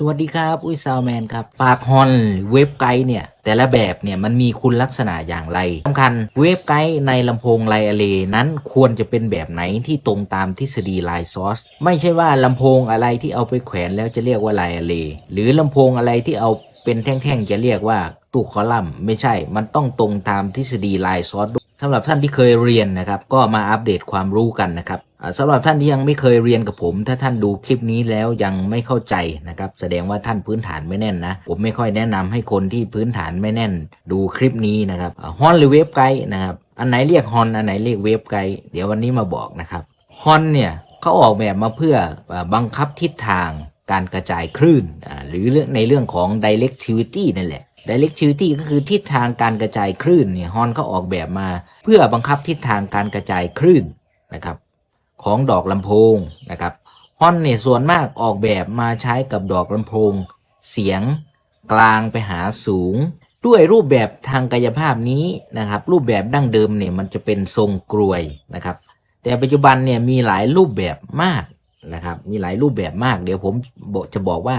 สวัสดีครับ อุ้ยซาวแมนครับ ปากฮอนเว็บไกด์เนี่ย แต่ละแบบเนี่ยมันมีคุณลักษณะอย่างไรสำคัญเว็บไกด์ในลำโพงไลอเลนั้นควรจะเป็นแบบไหนที่ตรงตามทฤษฎีไลซอสไม่ใช่ว่าลำโพงอะไรที่เอาไปแขวนแล้วจะเรียกว่าไลอเลหรือลำโพงอะไรที่เอาเป็นแท่งๆจะเรียกว่าตู้คอลัมน์ไม่ใช่ มันต้องตรงตามทฤษฎีไลซอสสำหรับท่านที่เคยเรียนนะครับ ก็มาอัปเดตความรู้กันนะครับ สำหรับท่านที่ยังไม่เคยเรียนกับผม ถ้าท่านดูคลิปนี้แล้วยังไม่เข้าใจนะครับแสดงว่าท่านพื้นฐานไม่แน่นนะ ผมไม่ค่อยแนะนำให้คนที่พื้นฐานไม่แน่น ดูคลิปนี้นะครับฮอนหรือเวฟไกด์นะครับอันไหนเรียกฮอนอันไหนเรียกเวฟไกด์เดี๋ยววันนี้มาบอกนะครับฮอนเนี่ยเขาออกแบบมาเพื่อบังคับทิศทางการกระจายคลื่น หรือเรื่องในเรื่องของ directivity นั่นแหละ directivity ก็คือทิศทางการกระจายคลื่นเนี่ยฮอนเขาออกแบบมา เพื่อบังคับทิศทางการกระจายคลื่นนะครับ ของดอกลำโพงนะครับฮอนเนี่ยส่วนมากออกแบบมาใช้กับดอกลำโพง เสียงกลางไปหาสูง ด้วยรูปแบบทางกายภาพนี้นะครับ รูปแบบดั้งเดิมเนี่ยมันจะเป็นทรงกรวยนะครับ แต่ปัจจุบันเนี่ยมีหลายรูปแบบมากนะครับ มีหลายรูปแบบมาก เดี๋ยวผมจะบอกว่า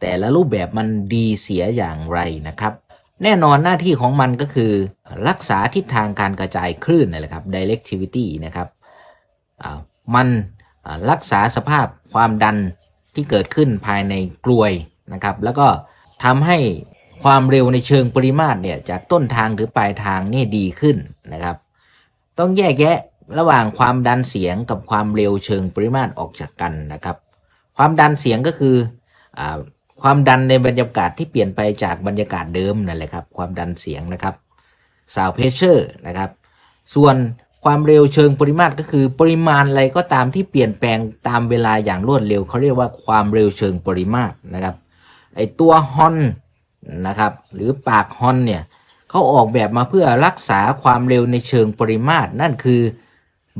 แต่ละรูปแบบมันดีเสียอย่างไรนะครับ แน่นอนหน้าที่ของมันก็คือรักษาทิศทางการกระจายคลื่นนั่แหละครับ directivity นะครับ มันรักษาสภาพความดันที่เกิดขึ้นภายในกลวยนะครับ แล้วก็ทำให้ความเร็วในเชิงปริมาตรเนี่ยจากต้นทางหรือปลายทางนี่ดีขึ้นนะครับ ต้องแยกแยะระหว่างความดันเสียงกับความเร็วเชิงปริมาตรออกจากกันนะครับ ความดันเสียงก็คืออความดันในบรรยากาศที่เปลี่ยนไปจากบรรยากาศเดิมนั่นแหละครับ ความดันเสียงนะครับ sound pressure นะครับ ส่วน ความเร็วเชิงปริมาตรก็คือปริมาณอะไรก็ตามที่เปลี่ยนแปลงตามเวลาอย่างรวดเร็วเขาเรียกว่าความเร็วเชิงปริมาตรนะครับไอตัวฮอนนะครับหรือปากฮอนเนี่ยเขาออกแบบมาเพื่อรักษาความเร็วในเชิงปริมาตร นั่นคือ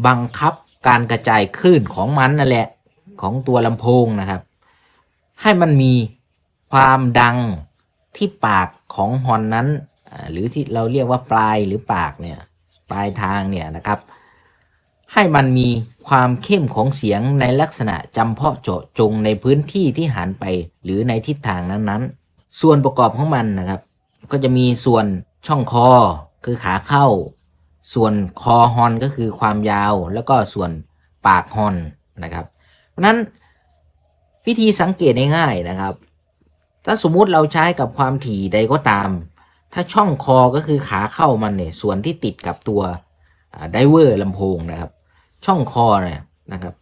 บังคับการกระจายคลื่นของมันนั่นแหละของตัวลำโพงนะครับ ให้มันมีความดังที่ปากของฮอนนั้น หรือที่เราเรียกว่าปลายหรือปากเนี่ย ลายทางเนี่ยนะครับ ให้มันมีความเข้มของเสียงในลักษณะจำเพาะเจาะจงในพื้นที่ที่หันไปหรือในทิศทางนั้นๆ ส่วนประกอบของมันนะครับ ก็จะมีส่วนช่องคอคือขาเข้า ส่วนคอฮอนก็คือความยาว แล้วก็ส่วนปากฮอนนะครับเพราะนั้นวิธีสังเกตง่ายๆนะครับ ถ้าสมมุติเราใช้กับความถี่ใดก็ตาม ถ้าช่องคอก็คือขาเข้ามันเนี่ยส่วนที่ติดกับตัวไดเวอร์ลำโพงนะครับ ช่องคอเนี่ยนะครับ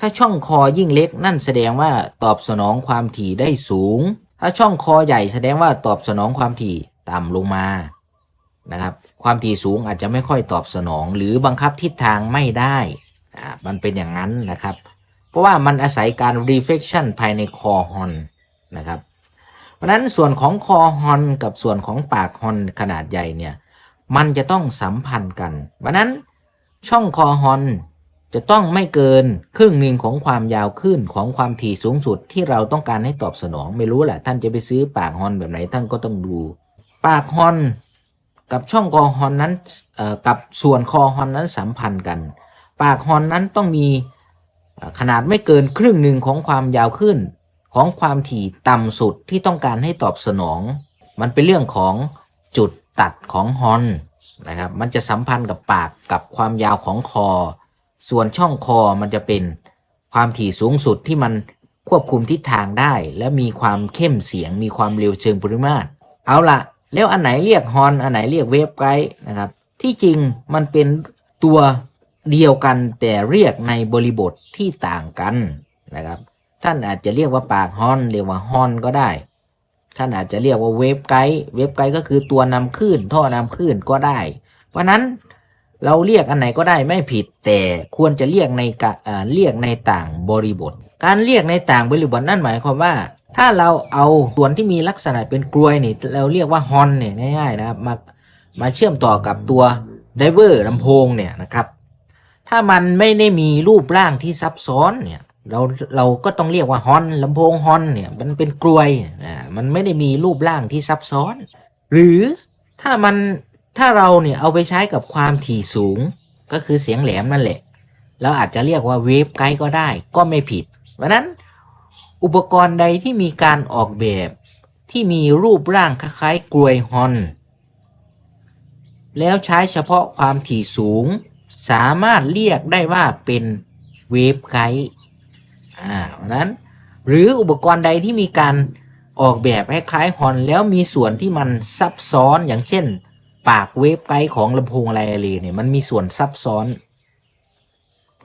ถ้าช่องคอยิ่งเล็กนั่นแสดงว่าตอบสนองความถี่ได้สูง ถ้าช่องคอใหญ่แสดงว่าตอบสนองความถี่ต่ำลงมานะครับความถี่สูงอาจจะไม่ค่อยตอบสนอง หรือบังคับทิศทางไม่ได้อ่ามันเป็นอย่างนั้นนะครับ เพราะว่ามันอาศัยการ reflection ภายในคอฮอนนะครับ ราะฉะนั้นส่วนของคอฮอนกับส่วนของปากฮอนขนาดใหญ่เนี่ยมันจะต้องสัมพันธ์กันเพราะนั้นช่องคอฮอนจะต้องไม่เกินครึ่งหนึ่งของความยาวขึ้นของความถี่สูงสุดที่เราต้องการให้ตอบสนอง ไม่รู้แหละท่านจะไปซื้อปากฮอนแบบไหนท่านก็ต้องดู ปากฮอนกับช่องคอฮอนนั้นกับส่วนคอฮอนนั้นสัมพันธ์กัน ปากฮอนนั้นต้องมีขนาดไม่เกินครึ่งหนึ่งของความยาวขึ้น ของความถี่ต่ำสุดที่ต้องการให้ตอบสนอง มันเป็นเรื่องของจุดตัดของฮอนนะครับ มันจะสัมพันธ์กับปากกับความยาวของคอ ส่วนช่องคอมันจะเป็นความถี่สูงสุดที่มันควบคุมทิศทางได้ และมีความเข้มเสียง มีความเร็วเชิงปริมาตร เอาละแล้วอันไหนเรียกฮอนอันไหนเรียกเวฟไกด์นะครับ ที่จริงมันเป็นตัวเดียวกันแต่เรียกในบริบทที่ต่างกันนะครับ ท่านอาจจะเรียกว่าปากฮอนเรียกว่าฮอนก็ได้ ท่านอาจจะเรียกว่าเวฟไกด์เวฟไกด์ก็คือตัวนำคลื่นท่อนำคลื่นก็ได้ เพราะนั้นเราเรียกอันไหนก็ได้ไม่ผิดแต่ควรจะเรียกในกะเรียกในต่างบริบท การเรียกในต่างบริบทนั่นหมายความว่า ถ้าเราเอาส่วนที่มีลักษณะเป็นกลวยนี่เราเรียกว่าฮอนเนี่ยง่ายๆนะครับมามาเชื่อมต่อกับตัวไดเวอร์ลำโพงเนี่ยนะครับ ถ้ามันไม่ได้มีรูปร่างที่ซับซ้อนเนี่ย เราเราก็ต้องเรียกว่าฮอนลำโพงฮอนเนี่ยมันเป็นกลวยอ่ามันไม่ได้มีรูปร่างที่ซับซ้อน หรือถ้ามันถ้าเราเนี่ยเอาไปใช้กับความถี่สูง ก็คือเสียงแหลมนั่นแหละเราอาจจะเรียกว่าเวฟไกด์ก็ได้ก็ไม่ผิดเพราะนั้นอุปกรณ์ใดที่มีการออกแบบที่มีรูปร่างคล้ายๆกลวยฮอน แล้วใช้เฉพาะความถี่สูง สามารถเรียกได้ว่าเป็นเวฟไกด์ อ่าเพราะนั้นหรืออุปกรณ์ใดที่มีการออกแบบคล้ายฮอนแล้วมีส่วนที่มันซับซ้อนอย่างเช่น ปากเวฟไกด์ของลำโพงไลอารีเนี่ยมันมีส่วนซับซ้อน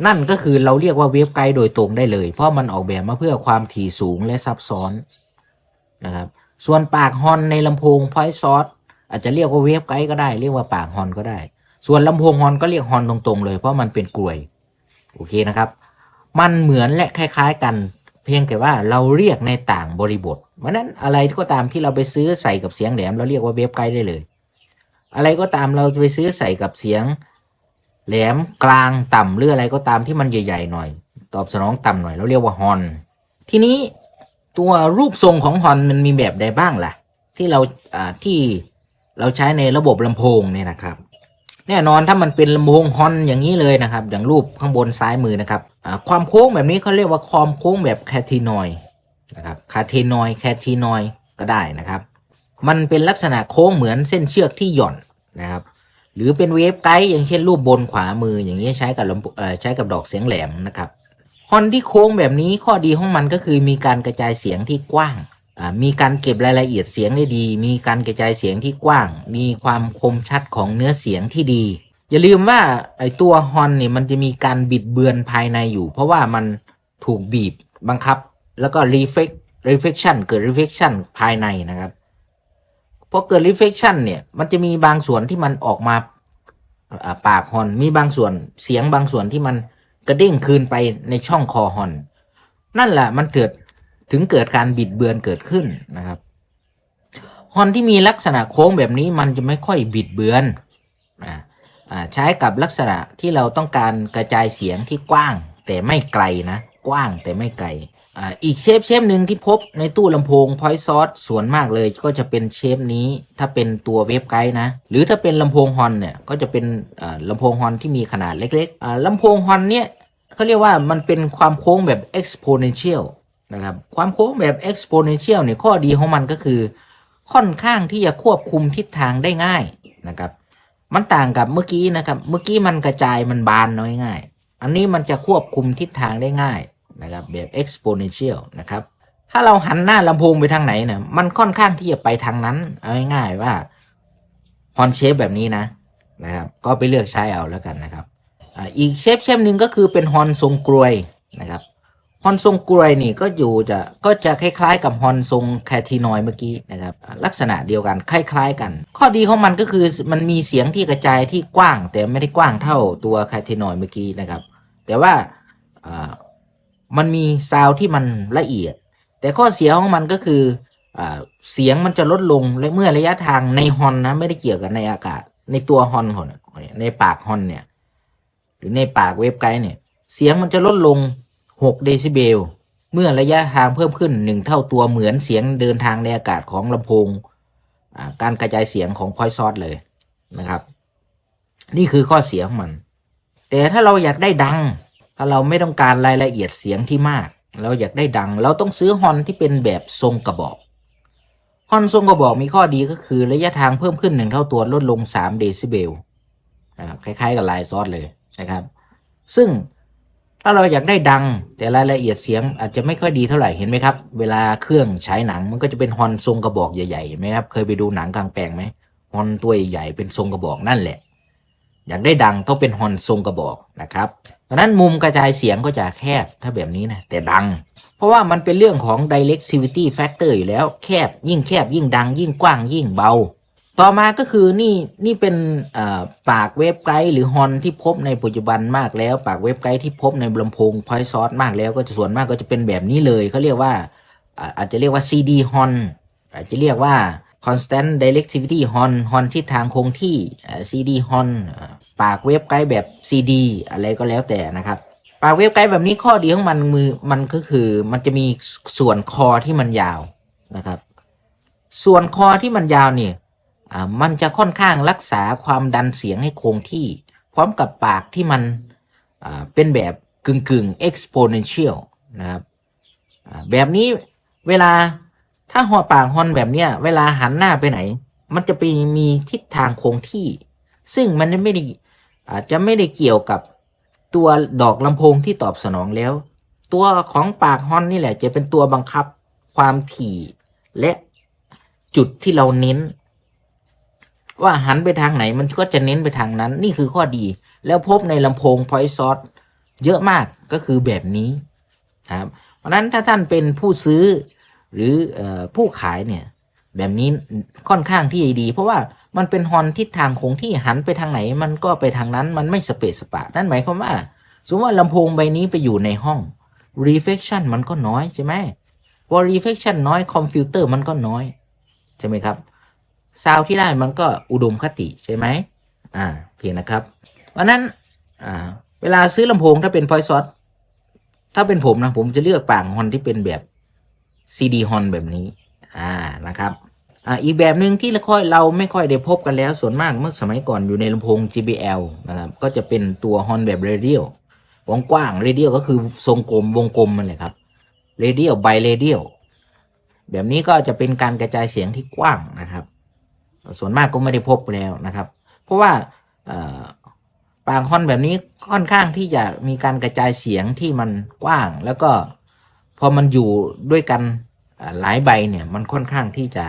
นั่นก็คือเราเรียกว่าเวฟไกด์โดยตรงได้เลย เพราะมันออกแบบมาเพื่อความถี่สูงและซับซ้อนนะครับส่วนปากฮอนในลำโพงพอยซอสอาจจะเรียกว่าเวฟไกด์ก็ได้ เรียกว่าปากฮอนก็ได้ ส่วนลำโพงฮอนก็เรียกฮอนตรงๆเลย เพราะมันเป็นกลวยโอเคนะครับ มันเหมือนและคล้าย ๆ กัน เพียงแต่ว่าเราเรียกในต่างบริบทเพราะนั้นอะไรก็ตามที่เราไปซื้อใส่กับเสียงแหลม เราเรียกว่าเวฟไกด์ได้เลย อะไรก็ตามเราจะไปซื้อใส่กับเสียงแหลมกลางต่ำหรืออะไรก็ตามที่มันใหญ่ๆหน่อย ตอบสนองต่ำหน่อยเราเรียกว่าฮอนทีนี้ตัวรูปทรงของฮอนมันมีแบบใดบ้างล่ะ ที่เราอ่าที่เราใช้ในระบบลำโพงเนี่ยนะครับ แน่นอนถ้ามันเป็นลำโพงฮอนอย่างนี้เลยนะครับ อย่างรูปข้างบนซ้ายมือนะครับความโค้งแบบนี้เขาเรียกว่าความโค้งแบบแคทินอยนะครับคาเทนอยแคทินอยก็ได้นะครับ มันเป็นลักษณะโค้งเหมือนเส้นเชือกที่หย่อนนะครับ หรือเป็นเวฟไกด์อย่างเช่นรูปบนขวามืออย่างนี้ใช้กับลำใช้กับดอกเสียงแหลมนะครับฮอนที่โค้งแบบนี้ข้อดีของมันก็คือมีการกระจายเสียงที่กว้าง มีการเก็บรายละเอียดเสียงได้ดี มีการกระจายเสียงที่กว้าง มีความคมชัดของเนื้อเสียงที่ดี อย่าลืมว่าไอตัวฮอนเนี่ยมันจะมีการบิดเบือนภายในอยู่ เพราะว่ามันถูกบีบบังคับ แล้วก็รีเฟก reflection เกิด reflection ภายในนะครับพอเกิด reflection เนี่ยมันจะมีบางส่วนที่มันออกมาอ่าปากฮอน มีบางส่วนเสียงบางส่วนที่มันกระเด้งคืนไปในช่องคอฮอน นั่นแหละมันเกิด ถึงเกิดการบิดเบือนเกิดขึ้นนะครับฮอนที่มีลักษณะโค้งแบบนี้มันจะไม่ค่อยบิดเบือนอใช้กับลักษณะที่เราต้องการกระจายเสียงที่กว้างแต่ไม่ไกลนะ กว้างแต่ไม่ไกลออีกเชฟเชฟหนึ่งที่พบในตู้ลำโพง Point Source ส่วนมากเลยก็จะเป็นเชฟนี้ถ้าเป็นตัวเวฟไกด์นะ หรือถ้าเป็นลำโพงฮอนเนี่ยก็จะเป็นลำโพงฮอนที่มีขนาดเล็กๆลำโพงฮอนเนี่ยเขาเรียกว่ามันเป็นความโค้งแบบ exponential นะครับความโค้งแบบ exponential เนี่ยข้อดีของมันก็คือ ค่อนข้างที่จะควบคุมทิศทางได้ง่ายนะครับ มันต่างกับเมื่อกี้นะครับ เมื่อกี้มันกระจายมันบานน้อยง่าย อันนี้มันจะควบคุมทิศทางได้ง่ายนะครับแบบ exponential นะครับ ถ้าเราหันหน้าลำโพงไปทางไหนเนี่ยมันค่อนข้างที่จะไปทางนั้น เอาง่ายๆว่าฮอนเชฟแบบนี้นะนะครับก็ไปเลือกใช้เอาแล้วกันนะครับอีกเชฟเชฟหนึ่งก็คือเป็นฮอนทรงกลวยนะครับ อนทรงกลวยนี่ก็อยู่จะก็จะคล้ายๆ กับฮอนทรงแคทีนอยเมื่อกี้นะครับลักษณะเดียวกันคล้ายๆ กัน ข้อดีของมันก็คือมันมีเสียงที่กระจายที่กว้าง แต่ไม่ได้กว้างเท่าตัวแคทีนอยเมื่อกี้นะครับ แต่ว่ามันมีซาวที่มันละเอียด แต่ข้อเสียของมันก็คืออเสียงมันจะลดลงและเมื่อระยะทางในฮอนนะไม่ได้เกี่ยวกับในอากาศ ในตัวฮอนของในปากฮอนเนี่ย หรือในปากเวฟไกด์เนี่ย เสียงมันจะลดลง 6 เดซิเบล เมื่อระยะทางเพิ่มขึ้น 1 เท่าตัวเหมือนเสียงเดินทางในอากาศของลำโพง การกระจายเสียงของพอยซอสเลยนะครับ นี่คือข้อเสียของมัน แต่ถ้าเราอยากได้ดัง ถ้าเราไม่ต้องการรายละเอียดเสียงที่มาก เราอยากได้ดัง เราต้องซื้อฮอนที่เป็นแบบทรงกระบอกฮอนทรงกระบอกมีข้อดีก็คือระยะทางเพิ่มขึ้นหนึ่งเท่าตัวลดลง 3 เดซิเบลนะครับคล้ายๆกับลายซอสเลยนะครับ ซึ่ง ถ้าเราอยากได้ดังแต่รายละเอียดเสียงอาจจะไม่ค่อยดีเท่าไหร่เห็นไหมครับ เวลาเครื่องฉายหนังมันก็จะเป็นฮอนทรงกระบอกใหญ่ๆเห็นไหมครับ เคยไปดูหนังกลางแปลงไหมฮอนตัวใหญ่เป็นทรงกระบอกนั่นแหละ อยากได้ดังต้องเป็นฮอนทรงกระบอกนะครับดังนั้นมุมกระจายเสียงก็จะแคบถ้าแบบนี้นะแต่ดัง เพราะว่ามันเป็นเรื่องของ directivity factor อยู่แล้ว แคบยิ่งแคบยิ่งดังยิ่งกว้างยิ่งเบา ต่อมาก็คือนี่นี่เป็นปากเวฟไกด์หรือฮอนที่พบในปัจจุบันมากแล้ว ปากเวฟไกด์ที่พบในลำโพงพอยซอสมากแล้วก็จะส่วนมากก็จะเป็นแบบนี้เลยเขาเรียกว่าอาจจะเรียกว่า CD ฮอนอาจจะเรียกว่า constant directivity ฮอนฮอนทิศทางคงที่ CD ฮอนปากเวฟไกด์แบบ CD อะไรก็แล้วแต่นะครับ ปากเวฟไกด์แบบนี้ข้อดีของมันมือมันก็คือมันจะมีส่วนคอที่มันยาวนะครับ ส่วนคอที่มันยาวเนี่ย มันจะค่อนข้างรักษาความดันเสียงให้คงที่ พร้อมกับปากที่มันเป็นแบบกึ่งกึ่ง exponential นะครับแบบนี้เวลาถ้าหอปากฮอนแบบเนี้ย เวลาหันหน้าไปไหน มันจะไปมีทิศทางคงที่ ซึ่งมันไม่ได้อาจจะไม่ได้เกี่ยวกับตัวดอกลำโพงที่ตอบสนองแล้ว ตัวของปากฮอนนี่แหละ จะเป็นตัวบังคับความถี่และจุดที่เราเน้น ว่าหันไปทางไหนมันก็จะเน้นไปทางนั้น นี่คือข้อดี แล้วพบในลำโพง Point Source เยอะมากก็คือแบบนี้ครับเพราะนั้นถ้าท่านเป็นผู้ซื้อหรือออผู้ขายเนี่ยแบบนี้ค่อนข้างที่จะดี เพราะว่ามันเป็นฮอนทิศทางคงที่หันไปทางไหน มันก็ไปทางนั้นมันไม่สเปซสปะ นั่นหมายความว่า สมมติว่าลำโพงใบนี้ไปอยู่ในห้อง reflection มันก็น้อยใช่ไหมพอ reflection น้อยคอมพิวเตอร์มันก็น้อย ใช่ไหมครับ ซาวที่ได้มันก็อุดมคติใช่ไหมอ่าเพียงนะครับเพราะนั้นอ่าเวลาซื้อลำโพงถ้าเป็นพอยซอสถ้าเป็นผมนะผมจะเลือกปากฮอนที่เป็นแบบซีดีฮอนแบบนี้อ่านะครับอ่าอีกแบบหนึ่งที่เราค่อยเราไม่ค่อยได้พบกันแล้วส่วนมากเมื่อสมัยก่อนอยู่ในลำโพง JBL นะครับก็จะเป็นตัวฮอนแบบเรเดียลกว้างๆเรเดียลก็คือทรงกลมวงกลมมันเลยครับเรเดียลไบเรเดียลแบบนี้ก็จะเป็นการกระจายเสียงที่กว้างนะครับ ส่วนมากก็ไม่ได้พบแล้วนะครับ เพราะว่าปากฮอนแบบนี้ค่อนข้างที่จะมีการกระจายเสียงที่มันกว้าง แล้วก็พอมันอยู่ด้วยกันหลายใบเนี่ยมันค่อนข้างที่จะ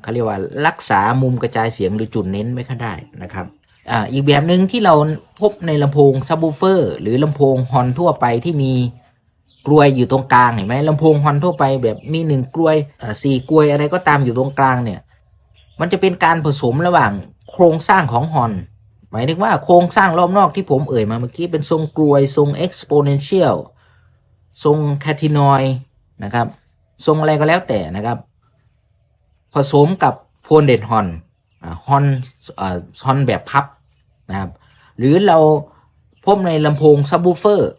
เขาเรียกว่ารักษามุมกระจายเสียงหรือจุดเน้นไม่ค่อยได้นะครับอ,อีกแบบหนึ่งที่เราพบในลำโพงซับวูเฟอร์หรือลำโพงฮอนทั่วไปที่มีกลวยอยู่ตรงกลางเห็นไหมลำโพงฮอนทั่วไปแบบมีหนึ่งกลวยสี่กลวยอะไรก็ตามอยู่ตรงกลางเนี่ย มันจะเป็นการผสมระหว่างโครงสร้างของฮอน หมายถึงว่าโครงสร้างรอบนอกที่ผมเอ่ยมาเมื่อกี้เป็นทรงกลวยทรง exponential ทรงแคทินอยนะครับ ทรงอะไรก็แล้วแต่นะครับ ผสมกับโฟนเดดฮอนฮอนฮอนแบบพับนะครับ หรือเราพบในลำโพงซับ w ูเฟอร์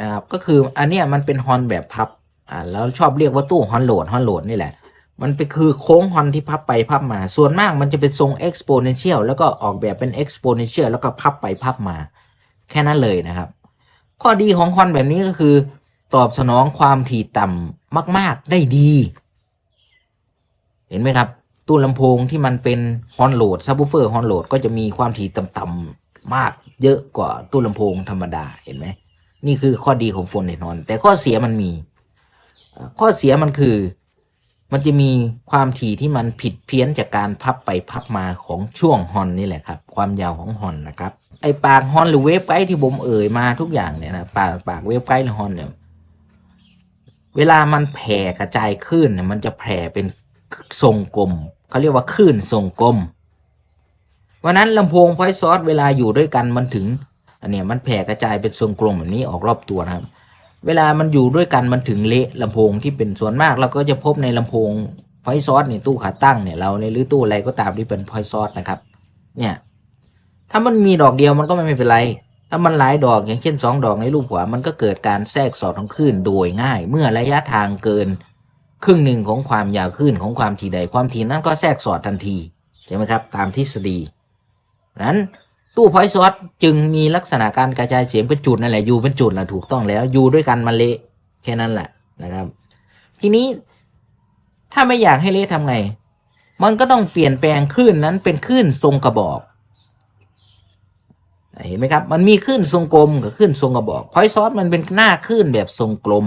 นะครับ ก็คืออันเนี้ยมันเป็นฮอนแบบพับอ่าแล้วชอบเรียกว่าตู้ฮอนโหลดฮอนโหลดนี่แหละ มันเป็นคือโค้งฮอนที่พับไปพับมา ส่วนมากมันจะเป็นทรง exponential แล้วก็ออกแบบเป็น exponential แล้วก็พับไปพับมา แค่นั้นเลยนะครับ ข้อดีของฮอนแบบนี้ก็คือ ตอบสนองความถี่ต่ำมาก ๆ ได้ดี เห็นไหมครับ ตู้ลำโพงที่มันเป็นฮอนโหลดซับ w ูเฟอร์ฮอนโหลดก็จะมีความถี่ต่ำๆมากเยอะกว่าตู้ลำโพงธรรมดาเห็นไหมนี่คือข้อดีของโฟนเนตฮอนแต่ข้อเสียมันมี ข้อเสียมันคือ มันจะมีความถี่ที่มันผิดเพี้ยนจากการพับไปพับมาของช่วงฮอนนี่แหละครับ ความยาวของฮอนนะครับ ไอปากฮอนหรือเวฟไกด์ที่ผมเอ่ยมาทุกอย่างเนี่ยนะปากปากเวฟไกด์หรือฮอนเนี่ยเวลามันแผ่กระจายขึ้นเนี่ยมันจะแผ่เป็นทรงกลมเขาเรียกว่าคลื่นทรงกลมวันนั้นลำโพงพอยซอสเวลาอยู่ด้วยกันมันถึงอันเนี้ยมันแผ่กระจายเป็นทรงกลมแบบนี้ออกรอบตัวนะครับ เวลามันอยู่ด้วยกันมันถึงเละลำโพงที่เป็นส่วนมากเราก็จะพบในลำโพงพอยซอสเนี่ยตู้ขาตั้งเนี่ยเราในยหรือตู้อะไรก็ตามที่เป็นพอยซอสนะครับ เนี่ย ถ้ามันมีดอกเดียวมันก็ไม่เป็นไร ถ้ามันหลายดอกอย่างเช่นสองดอกในรูปหัวมันก็เกิดการแทรกสอดของคลื่นโดยง่าย เมื่อระยะทางเกิน ครึ่งหนึ่งของความยาวคลื่นของความถี่ใดความถี่นั้นก็แทรกสอดทันทีใช่ไหมครับ ตามทฤษฎีนั้น ตู้พอยซอสจึงมีลักษณะการกระจายเสียงเป็นจุดนั่นแหละอยู่เป็นจุดแหละถูกต้องแล้วอยู่ด้วยกันมันเละแค่นั้นแหละนะครับ ทีนี้ถ้าไม่อยากให้เละทำไง มันก็ต้องเปลี่ยนแปลงคลื่นนั้นเป็นคลื่นทรงกระบอกเห็นไหมครับ มันมีคลื่นทรงกลมกับคลื่นทรงกระบอกพอยซอสมันเป็นหน้าคลื่นแบบทรงกลม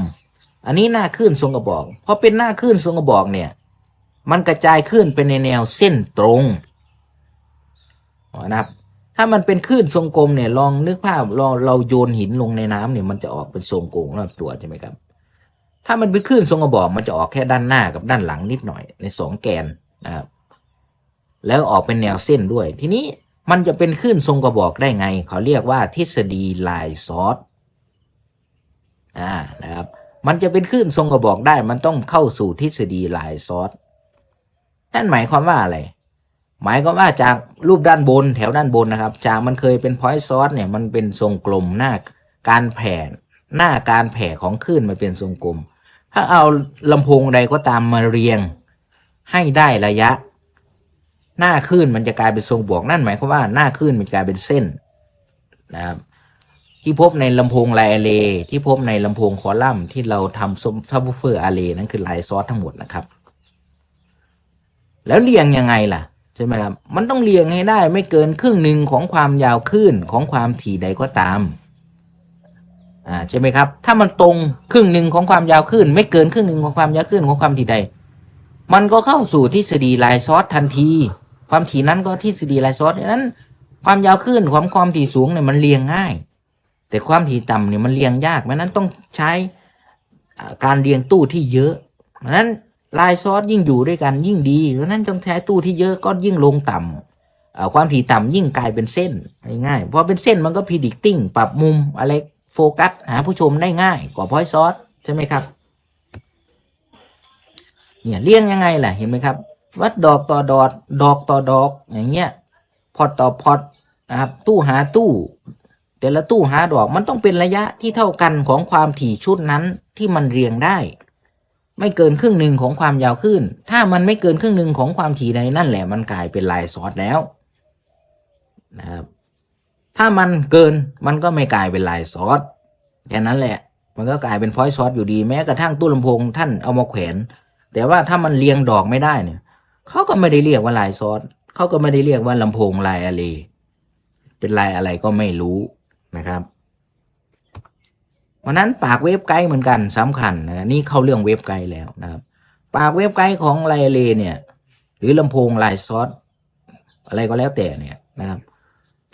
อันนี้หน้าคลื่นทรงกระบอกพอเป็นหน้าคลื่นทรงกระบอกเนี่ย มันกระจายคลื่นเป็นในแนวเส้นตรงนะครับ ถ้ามันเป็นคลื่นทรงกลมเนี่ยลองนึกภาพเราเราโยนหินลงในน้ำเนี่ยมันจะออกเป็นทรงกลมรอบตัวใช่ไหมครับ ถ้ามันเป็นคลื่นทรงกระบอกมันจะออกแค่ด้านหน้ากับด้านหลังนิดหน่อยในสองแกนนะครับแล้วออกเป็นแนวเส้นด้วย ทีนี้มันจะเป็นคลื่นทรงกระบอกได้ไง เขาเรียกว่าทฤษฎีลายซอสอ่านะครับ มันจะเป็นคลื่นทรงกระบอกได้ มันต้องเข้าสู่ทฤษฎีลายซอสนั่นหมายความว่าอะไร หมายความว่าจากรูปด้านบนแถวด้านบนนะครับ จากมันเคยเป็นพอยต์ซอสเนี่ยมันเป็นทรงกลมหน้าการแผ่หน้าการแผ่ของคลื่นมันเป็นทรงกลม ถ้าเอาลำโพงใดก็ตามมาเรียงให้ได้ระยะ หน้าคลื่นมันจะกลายเป็นทรงบวกนั่นหมายความว่าหน้าคลื่นมันกลายเป็นเส้นนะครับที่พบในลำโพงไลอะเลที่พบในลำโพงคอลัมน์ที่เราทำซับวูเฟอร์อะเลนั่นคือไลซอสทั้งหมดนะครับ แล้วเรียงยังไงล่ะ ใช่ไหมครับมันต้องเรียงให้ได้ไม่เกินครึ่งหนึ่งของความยาวคลื่นของความถี่ใดก็ตามอ่าใช่ไหมครับ ถ้ามันตรงครึ่งหนึ่งของความยาวคลื่นไม่เกินครึ่งหนึ่งของความยาวคลื่นของความถี่ใด มันก็เข้าสู่ทฤษฎีลน์ซอสทันที ความถี่นั้นก็ทฤษฎีลน์ซอสดังนั้น ความยาวคลื่นความความถี่สูงเนี่ยมันเรียงง่าย แต่ความถี่ต่ำเนี่ยมันเรียงยากเพราะนั้นต้องใช้การเรียงตู้ที่เยอะเพราะนั้น ลน์ซอสยิ่งอยู่ด้วยกันยิ่งดีเพราะนั้นต้องใช้ตู้ที่เยอะก็ยิ่งลงต่ำอ่าความถี่ต่ำยิ่งกลายเป็นเส้นง่ายๆพราะเป็นเส้นมันก็ predicting ปรับมุมอะไรโฟกัสหาผู้ชมได้ง่ายกว่าพอยซอสใช่ไหมครับเนี่ยเรียงยังไงล่ะเห็นไหมครับ วัดดอกต่อดอกดอกต่อดอกอย่างเงี้ยพอตต่อพอตนะครับตู้หาตู้แต่ละตู้หาดอกมันต้องเป็นระยะที่เท่ากันของความถี่ชุดนั้นที่มันเรียงได้ ไม่เกินครึ่งหนึ่งของความยาวขึ้น ถ้ามันไม่เกินครึ่งหนึ่งของความถี่ใดนั่นแหละมันกลายเป็นลายซอสแล้วนะครับ ถ้ามันเกินมันก็ไม่กลายเป็นลายซอสแค่นั้นแหละ มันก็กลายเป็นพอยซอสอยู่ดีแม้กระทั่งตู้ลำโพงท่านเอามาแขวน แต่ว่าถ้ามันเรียงดอกไม่ได้เนี่ยเขาก็ไม่ได้เรียกว่าลายซอสเขาก็ไม่ได้เรียกว่าลำโพงลายอะเลเป็นลายอะไรก็ไม่รู้นะครับ วันนั้นปากเว็บไกด์เหมือนกันสำคัญนะนี่เข้าเรื่องเว็บไกด์แล้วนะครับ ปากเว็บไกด์ของไลเลเนี่ย หรือลำโพงไลซอสอะไรก็แล้วแต่เนี่ยนะครับ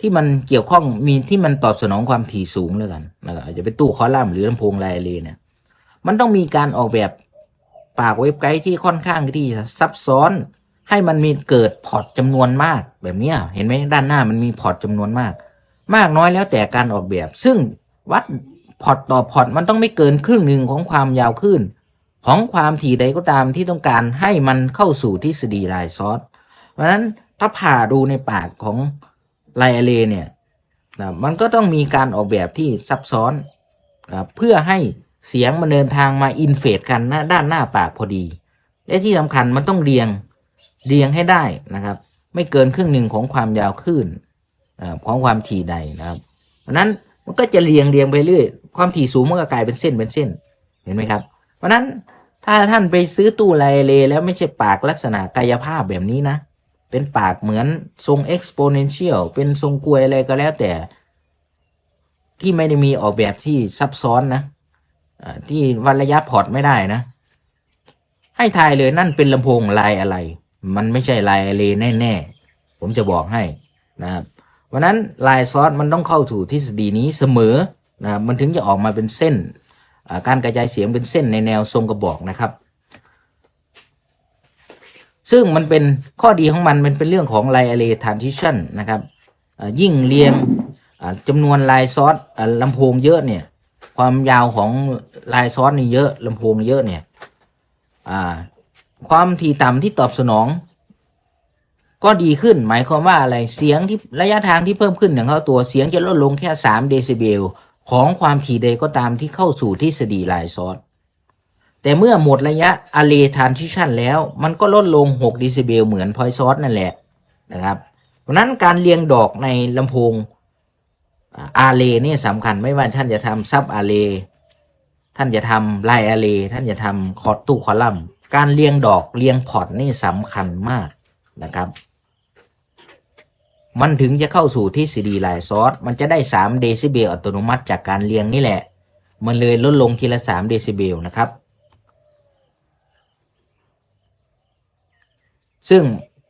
ที่มันเกี่ยวข้องมีที่มันตอบสนองความถี่สูงแล้วกันนะครับอาจจะเป็นตู้คอลัมน์หรือลำโพงไลเลเนี่ย มันต้องมีการออกแบบปากเว็บไกด์ที่ค่อนข้างที่ซับซ้อนให้มันมีเกิดพอร์ตจำนวนมากแบบนี้เห็นไหมด้านหน้ามันมีพอร์ตจำนวนมาก มากน้อยแล้วแต่การออกแบบ ซึ่งวัด พอร์ตต่อพอร์ตมันต้องไม่เกินครึ่งหนึ่งของความยาวขึ้น ของความถี่ใดก็ตามที่ต้องการให้มันเข้าสู่ทฤษฎีลายซอสเพราะฉะนั้นถ้าผ่าดูในปากของไลอะเลเนี่ยนะมันก็ต้องมีการออกแบบที่ซับซ้อนนะเพื่อให้เสียงมันเดินทางมาอินเฟดกันน้าด้านหน้าปากพอดี และที่สำคัญมันต้องเรียงเรียงให้ได้นะครับ ไม่เกินครึ่งหนึ่งของความยาวคลื่นนะของความถี่ใดนะครับเพราะฉะนั้นมันก็จะเรียงเรียงไปเรื่อย ความถี่สูงมันก็กลายเป็นเส้นเป็นเส้น เห็นไหมครับ เพราะนั้นถ้าท่านไปซื้อตู้ไลเลแล้วไม่ใช่ปากลักษณะกายภาพแบบนี้นะ เป็นปากเหมือนทรง exponential เป็นทรงกลวยอะไรก็แล้วแต่ ที่ไม่ได้มีออกแบบที่ซับซ้อนนะที่วัดระยะพอร์ตไม่ได้นะ ให้ทายเลยนั่นเป็นลำโพงลายอะไร มันไม่ใช่ลายเลแน่ ๆ ผมจะบอกให้นะครับเพราะนั้นลายซอสมันต้องเข้าสู่ทฤษฎีนี้เสมอ นะครับมันถึงจะออกมาเป็นเส้น การกระจายเสียงเป็นเส้นในแนวทรงกระบอกนะครับ ซึ่งมันเป็นข้อดีของมันมันเป็นเรื่องของ line array transition นะครับยิ่งเรียงจำนวนลายซอสลำโพงเยอะเนี่ย ความยาวของลายซอสนี่เยอะลำโพงเยอะเนี่ยความถี่ต่ำที่ตอบสนอง ก็ดีขึ้น หมายความว่าอะไรเสียงที่ระยะทางที่เพิ่มขึ้นอย่างเข้าตัวเสียงจะลดลงแค่ 3 เดซิเบล ของความถี่ใดก็ตามที่เข้าสู่ทฤษฎีลายซอสแต่เมื่อหมดระยะ array transition แล้ว มันก็ลดลง6เดซิเบลเหมือนพอยซอสนั่นแหละนะครับเพราะนั้นการเรียงดอกในลำโพงอาร์เรนี่สำคัญไม่ว่าท่านจะทำซับอาร์เรท่านจะทำไลอาร์เรท่านจะทำคอร์ตู้คอลัมน์การเรียงดอกเรียงพอร์ตนี่สำคัญมากนะครับ มันถึงจะเข้าสู่ทฤษฎีลายซอสมันจะได้ 3 เดซิเบลอัตโนมัติจากการเรียงนี่แหละ มันเลยลดลงทีละ 3 เดซิเบลนะครับ ซึ่ง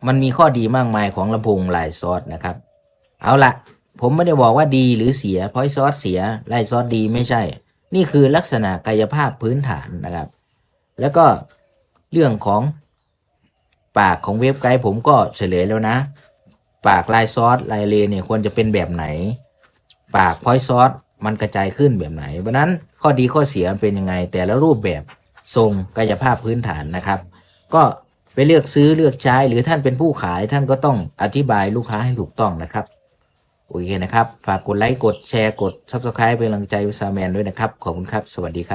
มันมีข้อดีมากมายของลำโพงลายซอสนะครับ เอาละผมไม่ได้บอกว่าดีหรือเสียพอยซอสเสียลายซอสดีไม่ใช่ นี่คือลักษณะกายภาพพื้นฐานนะครับ แล้วก็เรื่องของปากของเว็บไกด์ผมก็เฉลยแล้วนะ ปากลายซอสลายเลเนี่ยควรจะเป็นแบบไหน ปากพอยซอสมันกระจายขึ้นแบบไหนเพราะนั้นข้อดีข้อเสียมันเป็นยังไง แต่ละรูปแบบทรงกายภาพพื้นฐานนะครับ ก็ไปเลือกซื้อเลือกใช้ หรือท่านเป็นผู้ขายท่านก็ต้องอธิบายลูกค้าให้ถูกต้องนะครับโอเคนะครับ ฝากกดไลค์กดแชร์กด Subscribe เป็นกำลังใจวิสาแมนด้วยนะครับ ขอบคุณครับ สวัสดีครับ